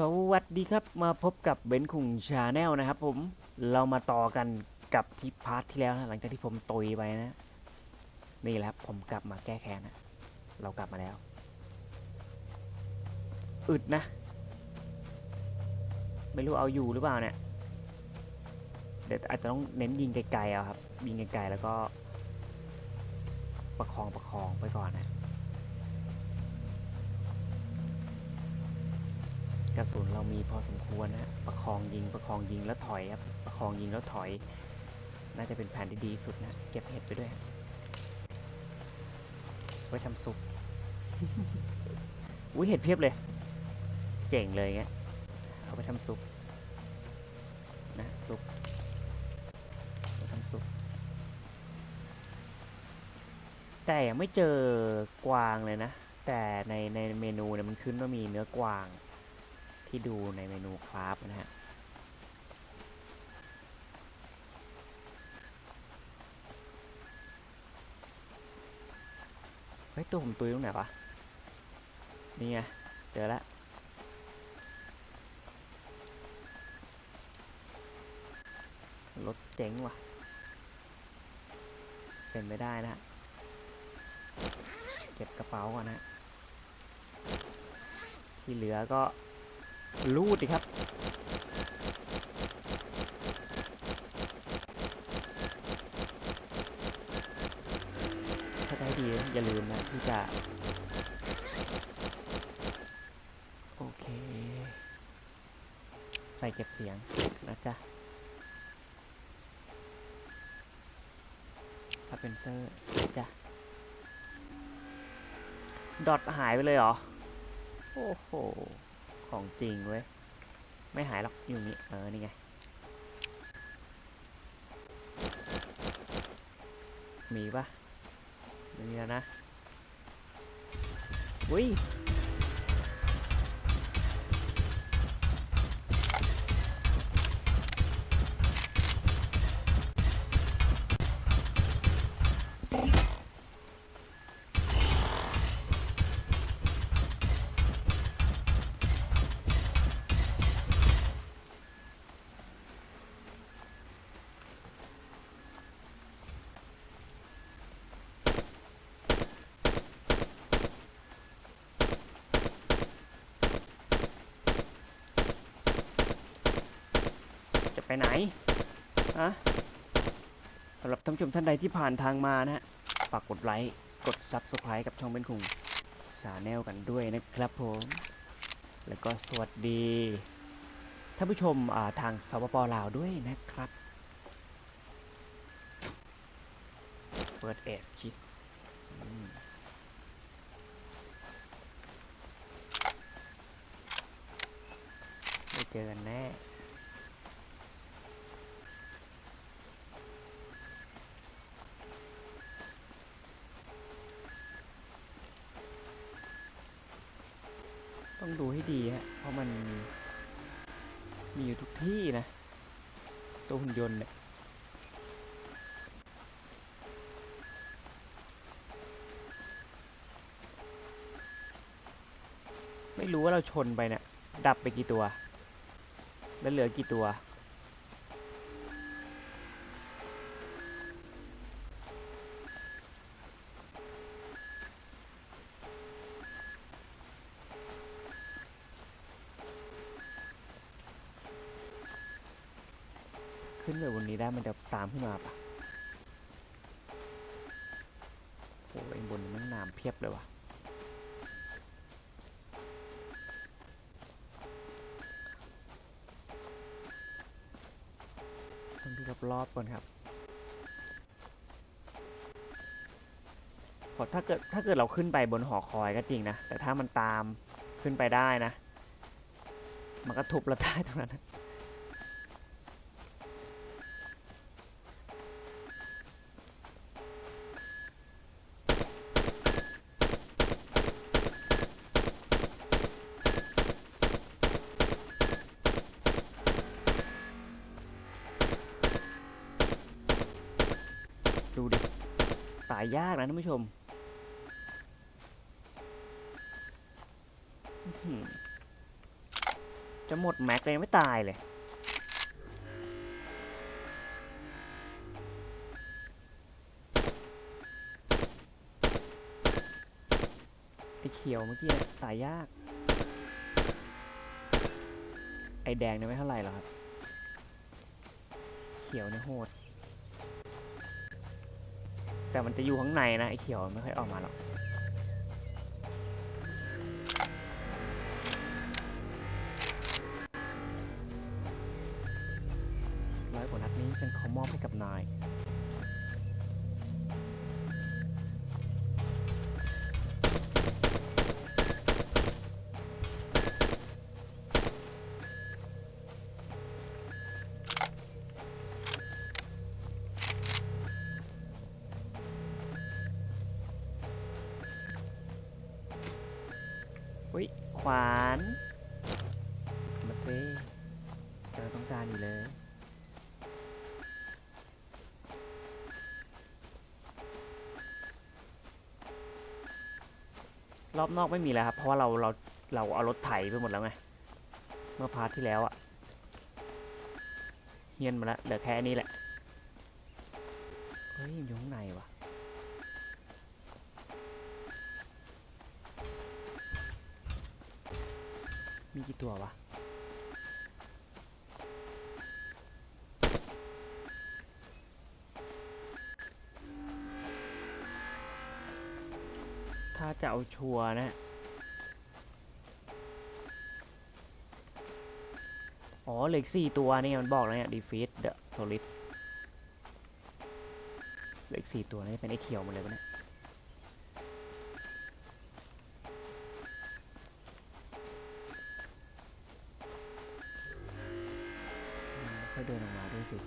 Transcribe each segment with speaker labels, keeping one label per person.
Speaker 1: สวัสดีครับมาพบกับเบนคุงชาแนลนะครับผมเรามาต่อกันกับที่พาร์ทที่แล้วนะหลังจากที่ผมตุยไปนะ นี่แหละครับผมกลับมาแก้แค้นนะ เรากลับมาแล้ว อึดนะ ไม่รู้เอาอยู่หรือเปล่าเนี่ยเดี๋ยวอาจจะต้องเน้นยิงไกลๆเอาครับยิงไกลๆแล้วก็ ประคองประคองไปก่อนนะ ระสุนเรามีพอสมควรนะฮะประคองยิงประคองยิงแล้วถอยครับประคองยิงแล้วถอย น่าจะเป็นแผนที่ดีสุดนะเก็บเห็ดไปด้วยไว้ทำซุปอุ้ยเห็ดเพียบเลย เจ๋งเลยเงี้ยเอาไปทำซุปนะซุปเอาไปทำซุปแต่ยังไม่เจอกวางเลยนะ แต่ในในเมนูเนี่ยมันขึ้นว่ามีเนื้อกวาง ที่ดูในเมนูคราฟนะฮะเฮ้ยตัวผมตุยตรงไหนวะนี่ไงเจอแล้วรถเจ๋งว่ะ เป็นไม่ได้นะฮะเก็บกระเป๋าก่อนนะที่เหลือก็ รูดดิครับ ถ้าได้ดีอย่าลืมนะที่จะ โอเค ใส่เก็บเสียงนะจ๊ะสเปนเซอร์จ้ะดอทหายไปเลยเหรอ โอ้โห ของจริงเว้ย ไม่หายหรอกอยู่นี่ เออ นี่ไง มีปะไม่มีแล้วนะ อุ้ย จะไปไหนอะสำหรับท่านผู้ชมท่านใดที่ผ่านทางมานะฮะ ฝากกดไลค์ กด Subscribe กับช่องเป็นคุงชาแนลกันด้วยนะครับผม แล้วก็สวัสดีท่านผู้ชมาทางสปปลาวด้วยนะครับ First Aid Kit อืมได้เจอกันแน่ ดีฮะ เพราะมันมีอยู่ทุกที่นะ ตัวหุ่นยนต์เนี่ยไม่รู้ว่าเราชนไปเนี่ยดับไปกี่ตัว แล้วเหลือกี่ตัว ขึ้นไปบนนี้ได้มันจะตามขึ้นมาปะโอ้ยบนนั้นน้ำเพียบเลยว่ะต้องดูรอบๆก่อนครับพราะถ้าเกิดถ้าเกิดเราขึ้นไปบนหอคอยก็จริงนะ แต่ถ้ามันตามขึ้นไปได้นะ มันก็ทุบเราได้ตรงนั้นายากนะท่านผู้ชมจะหมดแม็กเลยไม่ตายเลย ไอเขียวเมื่อกี้ตายยาก ไอแดงเนี่ยไม่เท่าไหร่หรอกครับ เขียวเนี่ยโหด มันจะอยู่ข้างในนะไอ้เขียวไม่ค่อยออกมาหรอกร้อยกว่านัดนี้ฉันขอมอบให้กับนาย รอบนอกไม่มีแล้วครับ เพราะว่าเราเราเราเอารถไถไปหมดแล้วไง เมื่อพาร์ทที่แล้วอะเฮียนมาแล้วเหลือแค่นี้แหละ เฮ้ยอยู่ข้างในวะมีกี่ตัววะ ถ้าจะเอาชัวร์นะอ๋อเหล็กสี่ตัวนี่มันบอกแล้วเนี่ย defeat the solid เหล็กสี่ตัวนี่เป็นไอ้เขียวหมดเลยปะเนี่ยค่อยเดินออกมาด้วยสิ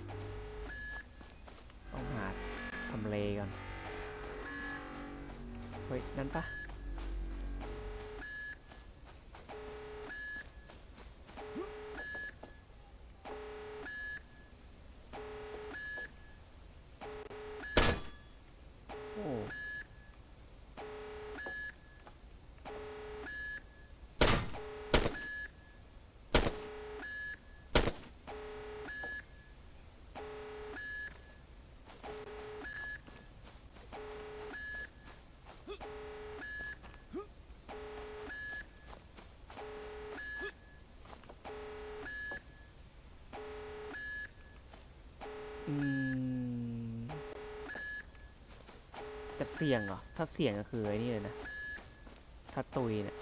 Speaker 1: ต้องหาทำเลก่อน เฮ้ย จะเสี่ยงเหรอ ถ้าเสี่ยงก็คือไอ้นี่เลยนะ ถ้าตุยเนี่ย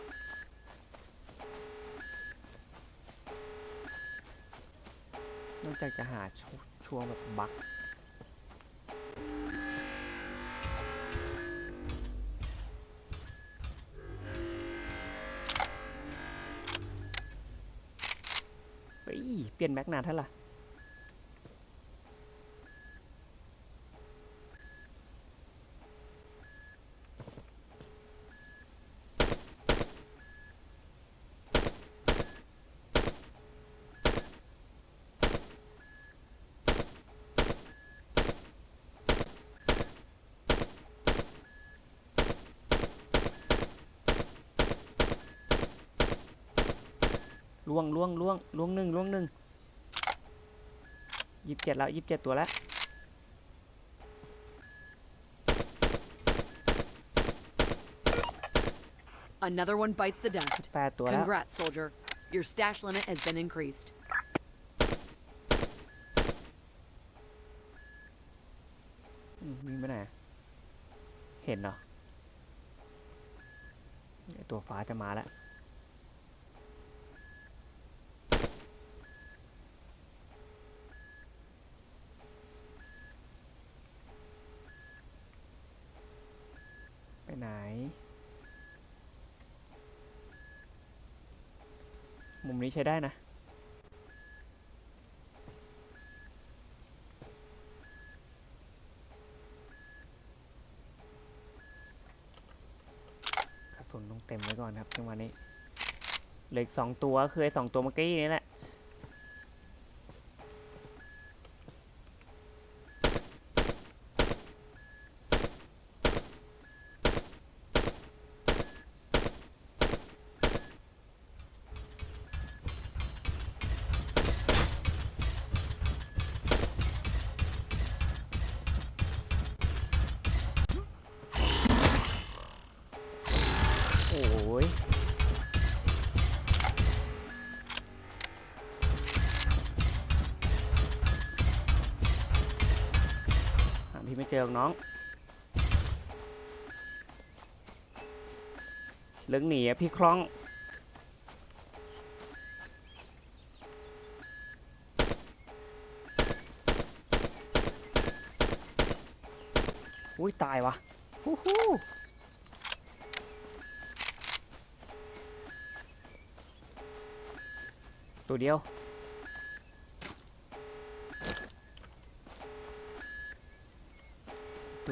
Speaker 1: นอกจากจะหาชวช่วงแบบบั๊กเฮ้ย เปลี่ยนแม็กนาเท่าไหร่ ล่วงล่วงล่วงล่วงหนึ่งล่วงหนึ่งยี่สิบเจ็ดแล้วยี่สิบเจ็ดตัวแล้ว
Speaker 2: Another one bites the dust.
Speaker 1: แปดตัวแล้ว
Speaker 2: Congrats, soldier. Your stash limit has been increased.
Speaker 1: อืมวิ่งไปไหนอะเห็นเหรอไอ้ตัวฟ้าจะมาแล้ว ไปไหน มุม นี้ใช้ได้นะ กระสุนต้องเต็มไว้ก่อนครับจังหวะนี้ เหลืออกสองตัวคือไอ้สองตัวเมื่อกี้นี่แหละ รอกน้องเรื่องหนีอะพี่คล่อง อุ้ยตายวะฮู้ฮู้ตัวเดียว ต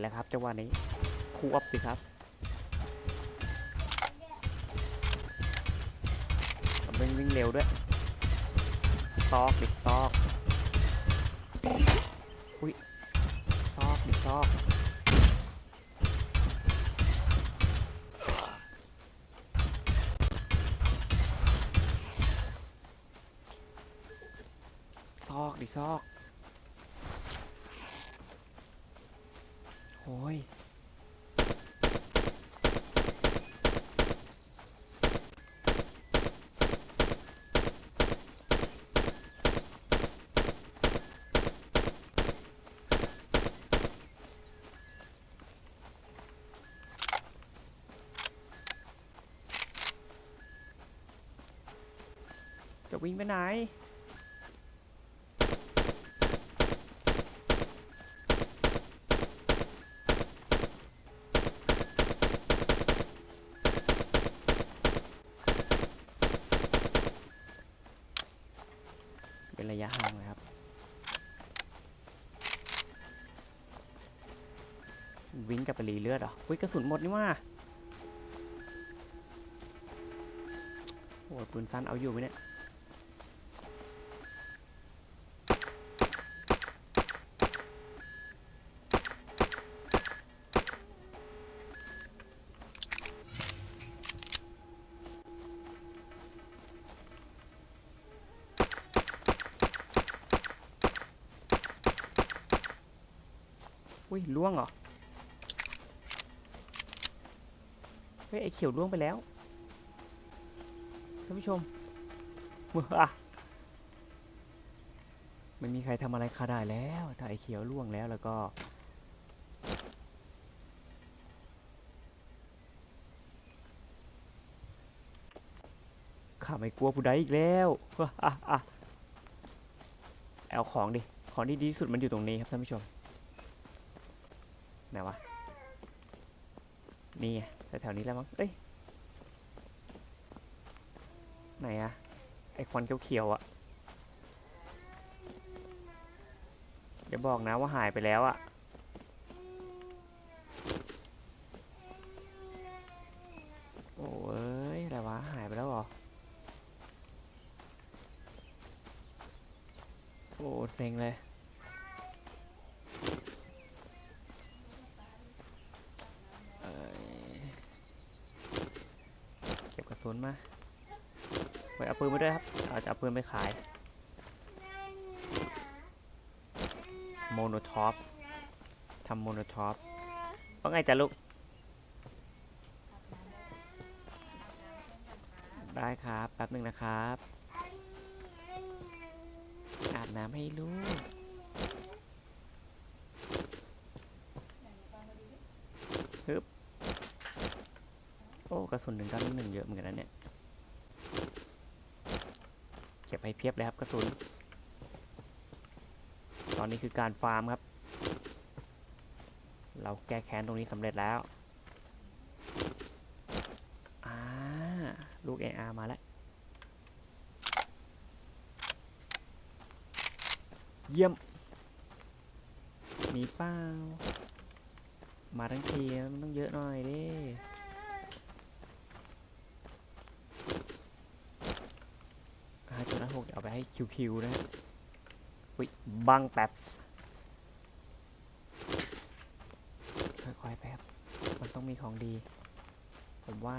Speaker 1: แล้วครับจังหวะนี้ควบสิครับวิ่งวิ่งเร็วด้วยซอกดิซอกอุ้ยซอกดิซอกซอกดิซอกโอ้ ยจะวิ่งไปไหนเป็นระยะห่างเลยครับ วิ่ง กลับไปรีเลือดเหรออุ้ยกระสุนหมดนี่ว่าโอ้ยปืนสั้นเอาอยู่ไหมเนี่ยอุ้ยล่วงเหรอ ฮ้ยไอเขียวล่วงไปแล้วท่านผู้ชมว้าไม่มีใครทำอะไรข้าได้แล้ว ถ้าไอเขียวล่วงแล้วแล้วก็ข้าไม่กลัวผู้ใดอีกแล้วอะอะเอาของดิ ของที่ดีที่สุดมันอยู่ตรงนี้ครับท่านผู้ชม ไหนวะ นี่ แถวๆนี้แล้วมั้งเอ้ยไหนอะไอควันเขียวๆอะอย่าบอกนะว่าหายไปแล้วอะโอ้ยอะไรวะหายไปแล้วหรอโอ้เซ็งเลย เอ่ยเก็บกระ สุนมาไว้เอาปืนมาด้วยครับเอาจะเอาปืนไปขายโมโนท็อปทำโมโนท็อปว่าไงจ๊ะลูก ได้ครับ แป๊บหนึ่งนะครับ อาบน้ำให้ลูก โอ้กระสุนหนึ่งก้าหนึ่งเยอะเหมือนกันนะเนี่ยเก็บให้เพียบเลยครับกระสุน ตอนนี้คือการฟาร์มครับ เราแก้แค้นตรงนี้สำเร็จแล้วอ่าลูก AR มาแล้ว เยี่ยมมีเป้ามาทั้งทีมันต้องเยอะหน่อยดิ จุดห้าหก เอาไปให้คิวๆนะฮะอุ้ยบังแป๊บค่อยๆไปครับมันต้องมีของดี ผมว่า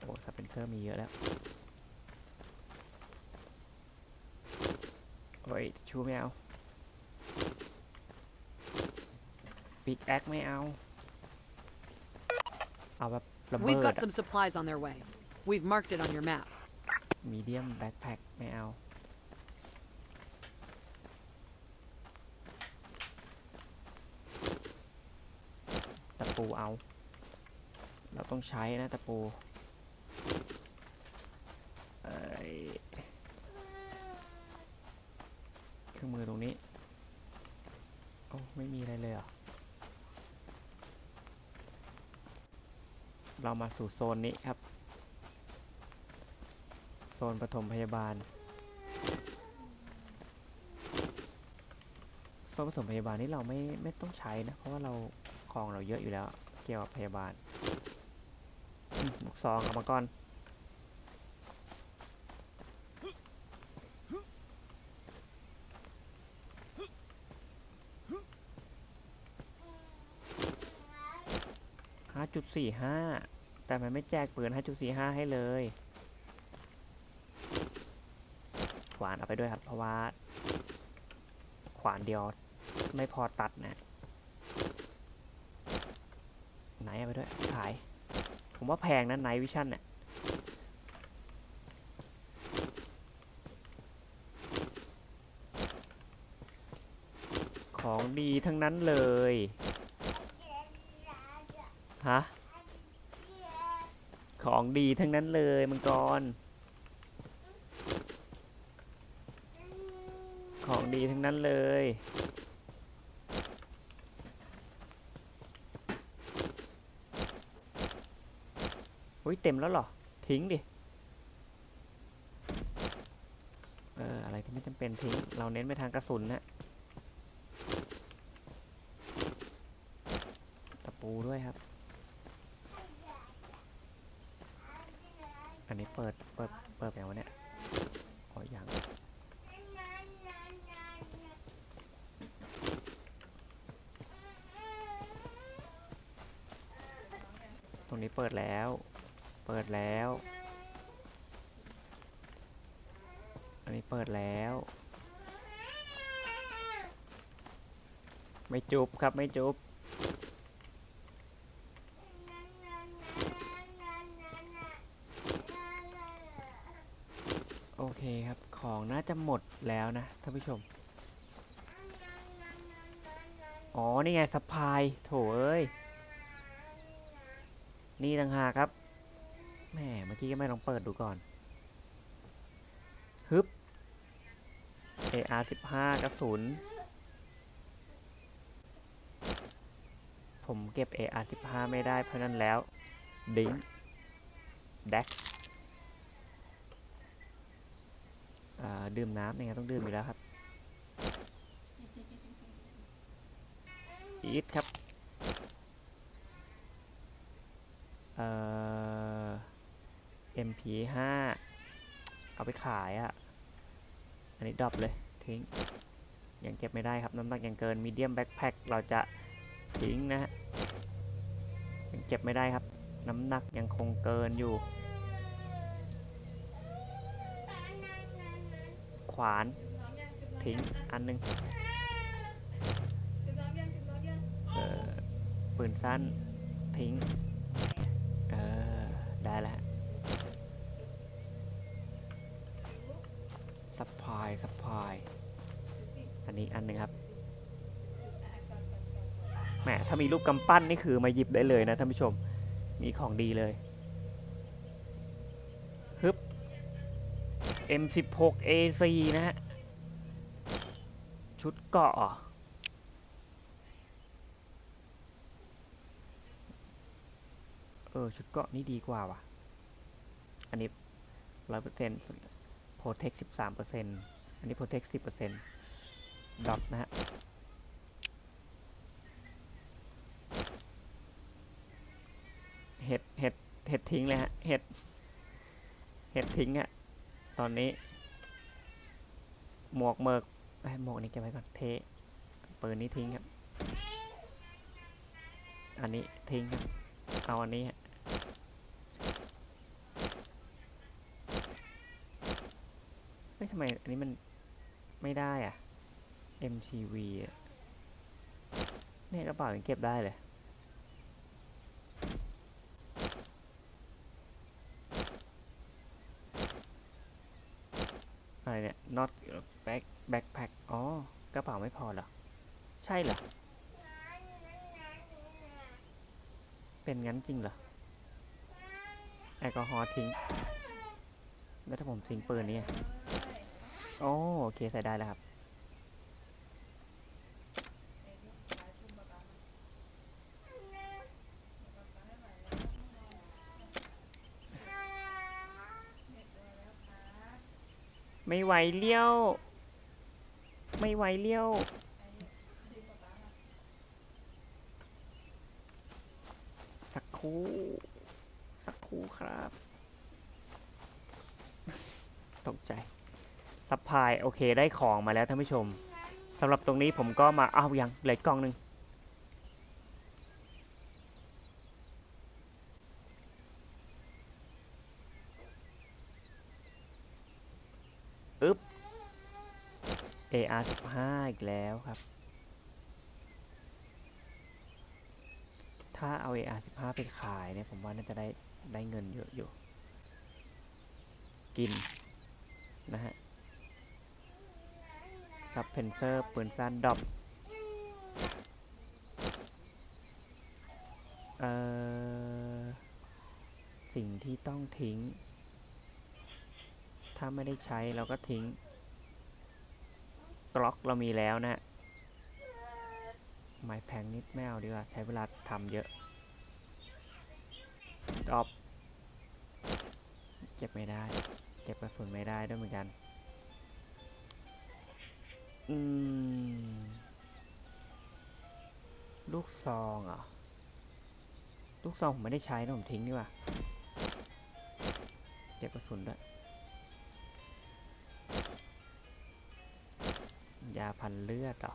Speaker 1: โอ้สเปนเซอร์มีเยอะแล้วโอ้ยชูไม่เอาปิกแอคไม่เอา เอาแบบระเบิ
Speaker 2: We've
Speaker 1: ด
Speaker 2: got some supplies on their way. We've marked it on your map.
Speaker 1: มีเดียมแบ็คแพ็คไม่เอา ตะปูเอา เราต้องใช้นะตะปูเอ้ยเครื่องมือตรงนี้ โอ้ไม่มีอะไรเลยเหรอ เรามาสู่โซนนี้ครับ โซนปฐมพยาบาล โซนปฐมพยาบาลนี่เราไม่ไม่ต้องใช้นะ เพราะว่าเราของเราเยอะอยู่แล้ว เกี่ยวกับพยาบาลอืมลูกซองเอามาก่อนห้าจุดสี่ห้าแต่มันไม่แจกปืนห้าจุดสี่ห้าให้เลย ขวานเอาไปด้วยครับ เพราะว่า ขวานเดียวไม่พอตัดนะไหนเอาไปด้วยขาย ผมว่าแพงนะไนวิชั่นเนี่ยของดีทั้งนั้นเลยฮะของดีทั้งนั้นเลยมังกร ของดีทั้งนั้นเลย อุ้ยเต็มแล้วหรอ ทิ้งดิ เออ อะไรที่ไม่จำเป็นทิ้ง เราเน้นไปทางกระสุนนะตะปูด้วยครับ อันนี้เปิด เปิด เปิดอย่างวะเนี่ยอ๋อยัง รงนี้เปิดแล้ว เปิดแล้ว อันนี้เปิดแล้ว ไม่จุบครับไม่จุบโอเคครับ ของน่าจะหมดแล้วนะท่านผู้ชม อ๋อ นี่ไงสปายโถเอ้ย นี่ต่างหากครับแหมเมื่อกี้ก็ไม่ลองเปิดดูก่อนฮึบ AR 15 กระสุน ผมเก็บ AR 15 ไม่ได้เพราะนั้นแล้ว ดิงแดกดื่มน้ำยังไงต้องดื่มอยู่แล้วครับ อีทครับ เอ่อ MP5 เอาไปขายอะ่ะอันนี้ดรอปเลย ทิ้ง ยังเก็บไม่ได้ครับ น้ำหนักยังเกินมีเดียมแบ็คแพคเราจะทิ้งนะฮะยังเก็บไม่ได้ครับ น้ำหนักยังคงเกินอยู่ ขวาน ทิ้ง อันหนึงเออปืนสั้น ทิ้ง สปายสปายอันนี้อันหนึ่งครับแหมถ้ามีรูปกำปั้นนี่คือมาหยิบได้เลยนะท่านผู้ชมมีของดีเลยฮึบ M16 AC นะฮะ ชุดเกาะเออ ชุดเกาะนี่ดีกว่าว่ะ อันนี้ร้อยเปอร์เซ็นต์ โปรเทคสิบสามเปอร์เซ็นต์อันนี้โปรเทคสิบเปอร์เซ็นต์ดรอปนะฮะเห็ดเห็ดเห็ดทิ้งเลยฮะเห็ดเห็ดทิ้งอะตอนนี้ หมวกเมิกหมวกนี้เก็บไว้ก่อนเทปืนนี้ทิ้งครับ อันนี้ทิ้งครับ เอาอันนี้ฮะเฮ้ย ทำไมอันนี้มันไม่ได้อะ MTV อะเนี่ยกระเป๋ายังเก็บได้เลย อะไรเนี่ย not back backpack อ๋อ กระเป๋าไม่พอเหรอ ใช่เหรอ เป็นงั้นจริงเหรอ แอลกอฮอล์ทิ้ง แล้วถ้าผมทิ้งปืนนี่ โอ้โอเคใส่ได้แล้วครับ ไม่ไหวเลี้ยว ไม่ไหวเลี้ยว สักครู่ สักครู่ครับ ตกใจ ซัพพลายโอเคได้ของมาแล้วท่านผู้ชมสำหรับตรงนี้ผมก็มาอ้าวยังเหลือกกล่องหนึ่งอึ๊บ AR 15อีกแล้วครับ ถ้าเอา AR 15ไปขายเนี่ยผมว่าน่าจะได้ได้เงินเยอะอยู่ กิน นะฮะ ซับเพนเซอร์ปืนสั้นดอปเอ่อ สิ่งที่ต้องทิ้ง ถ้าไม่ได้ใช้เราก็ทิ้ง กล็อกเรามีแล้วนะไม้แพงนิดไม่เอาดีกว่า ใช้เวลาทำเยอะดอปเก็บไม่ได้ เก็บกระสุนไม่ได้ด้วยเหมือนกัน อืม ลูกซองเหรอะ ลูกซองผมไม่ได้ใช้นะผมทิ้งดีกว่าเก็บกระสุนด้วย ยาพันเลือดเหรอ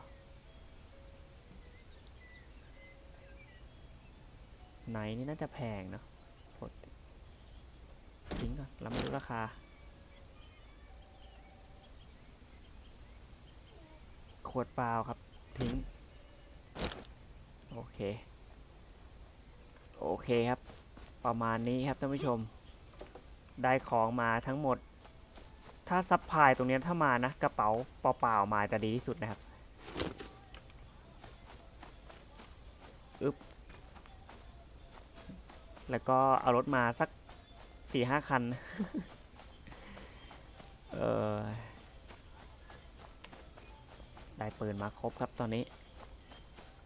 Speaker 1: ไหนนี่น่าจะแพงเนาะทิ้งก่อน แล้วมาดูราคา ขวดเปล่าครับ ทิ้ง โอเค โอเคครับ ประมาณนี้ครับท่านผู้ชม ได้ของมาทั้งหมด ถ้าซัพพลายตรงนี้ถ้ามานะ กระเป๋าเปล่าๆมาจะดีที่สุดนะครับอึ๊บแล้วก็เอารถมาสักสี่ห้าคัน เออ ได้ปืนมาครบครับตอนนี้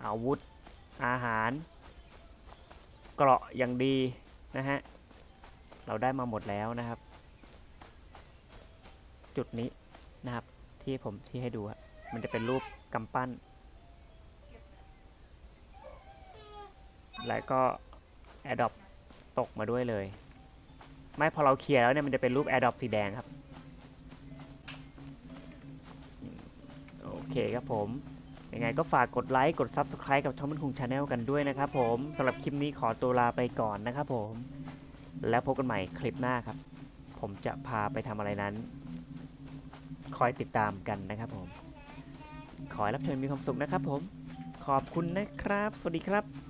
Speaker 1: อาวุธ อาหาร เกราะอย่างดีนะฮะ เราได้มาหมดแล้วนะครับ จุดนี้นะครับที่ผมที่ให้ดูมันจะเป็นรูปกำปั้น แล้วก็ AirDrop ตกมาด้วยเลย ไม่พอเราเคลียร์แล้วเนี่ยมันจะเป็นรูป AirDrop สีแดงครับ เคครับผม ยังไงก็ฝากกดไลค์ กด Subscribe กับช่องมันคุงชาแนลกันด้วยนะครับผมสำหรับคลิปนี้ขอตัวลาไปก่อนนะครับผม แล้วพบกันใหม่คลิปหน้าครับ ผมจะพาไปทำอะไรนั้น คอยติดตามกันนะครับผม ขอให้รับชมมีความสุขนะครับผม ขอบคุณนะครับ สวัสดีครับ